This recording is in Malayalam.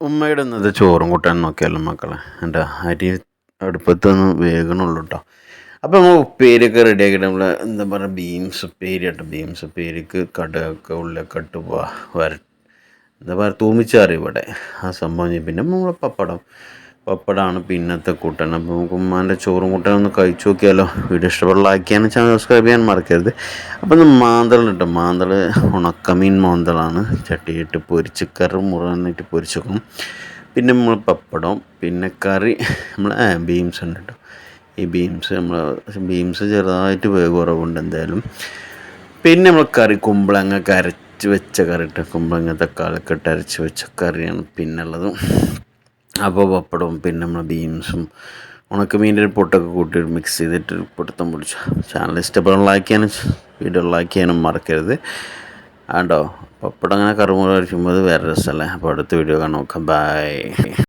ഉമ്മയുടെ ഇന്നത്തെ ചോറും കൂട്ടാൻ നോക്കിയാലും മക്കളെ? എന്റെ അരി അടുപ്പത്തൊന്ന് വേഗണുള്ളൂ കേട്ടോ അപ്പോൾ നമ്മൾ ഉപ്പേരിയൊക്കെ റെഡി ആക്കിയിട്ട് നമ്മൾ എന്താ പറയുക ബീൻസ് ഉപ്പേരി കേട്ടോ ബീൻസ് ഉപ്പേരിക്ക് കടുകൊക്കെ ഉള്ളിലൊക്കെ ഇട്ട് വര എന്താ പറയുക തൂമിച്ചാറി ഇവിടെ ആ സംഭവം പിന്നെ നമ്മൾ പപ്പടം പപ്പടമാണ് പിന്നത്തെ കൂട്ടൻ അപ്പോൾ നമുക്ക് ഉമ്മാന്റെ ചോറും കൂട്ടാനും ഒന്ന് കഴിച്ചു നോക്കിയാലോ. വീഡിയോ ഇഷ്ടപ്പെടാക്കിയാണ് ചാനൽ സബ്സ്ക്രൈബ് ചെയ്യാൻ മറക്കരുത്. അപ്പം മാന്തൾ കേട്ടോ. മാന്തൾ ഉണക്കമീൻ മാന്തളാണ്. ചട്ടിയിട്ട് പൊരിച്ച് കറി മുറിട്ട് പൊരിച്ച് വെക്കും. പിന്നെ നമ്മൾ പപ്പടം പിന്നെ കറി നമ്മൾ ബീൻസ് ഉണ്ട് കേട്ടോ. ഈ ബീംസ് നമ്മൾ ബീംസ് ചെറുതായിട്ട് വേഗ കുറവുണ്ട് എന്തായാലും. പിന്നെ നമ്മൾ കറി കുമ്പളങ്ങ കരച്ച് വെച്ച കറി ഇട്ട് കുമ്പളങ്ങ തക്കാളിയൊക്കെ ഇട്ട് അരച്ച് വെച്ച കറിയാണ് പിന്നുള്ളത്. അപ്പോൾ പപ്പടവും പിന്നെ നമ്മൾ ബീൻസും ഉണക്കമീന്റെ ഒരു പൊട്ടൊക്കെ കൂട്ടി മിക്സ് ചെയ്തിട്ട് പൊട്ടത്തം പൊടിച്ചു. ചാനൽ ഇഷ്ടപ്പെടാൻ ലൈക്ക് ചെയ്യാനും വീഡിയോ ലൈക്ക് ചെയ്യാനും മറക്കരുത്. ആണ്ടോ? പപ്പടം അങ്ങനെ കറുമുറ അടിക്കുമ്പോൾ വേറെ രസമല്ലേ അപ്പോൾ അടുത്ത വീഡിയോ കാണാം. നോക്കാം ബൈ